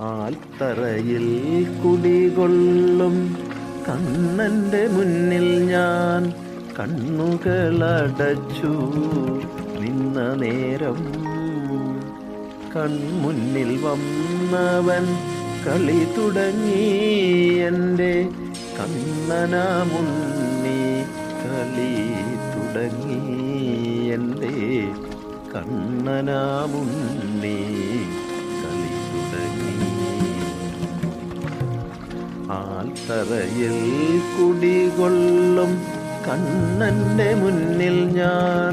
ആൽത്തറയിൽ കുടികൊള്ളും. കണ്ണന്റെ മുന്നിൽ ഞാൻ കണ്ണുകളടച്ചു. നിന്ന നേരം കൺമുന്നിൽ വന്നവൻ കളി തുടങ്ങി. എന്റെ കണ്ണനാമുണ്ണി കളി തുടങ്ങി. എന്റെ തുടങ്ങി ആൽത്തറയിൽ കുടികൊള്ളും കണ്ണന്റെ മുന്നിൽ ഞാൻ.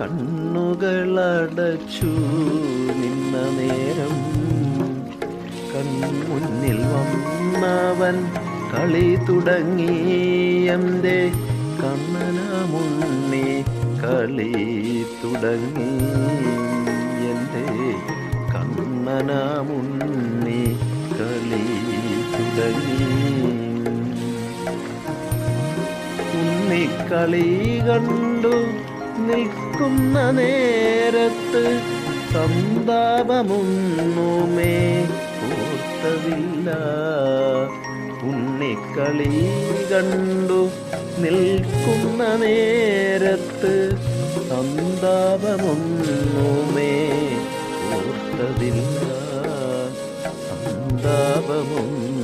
കണ്ണുകളടച്ചു നിന്ന നേരം. കൺമുന്നിൽ വന്നവൻ കളി തുടങ്ങി. കണ്ണന മുന്നേ കളി തുടങ്ങി. എന്റെ കണ്ണനാമുണ്ണി കളി തുടങ്ങി. ഉണ്ണിക്കളി കണ്ടു നിൽക്കുന്ന നേരത്ത് സന്താപമൊന്നുമേ ഓർത്തതില്ല. ഉണ്ണിക്കളി കണ്ടു നിൽക്കുന്ന നേരത്ത് സന്താപമൊന്നുമേ ഓർത്തതില്ല സന്താപമൊന്നും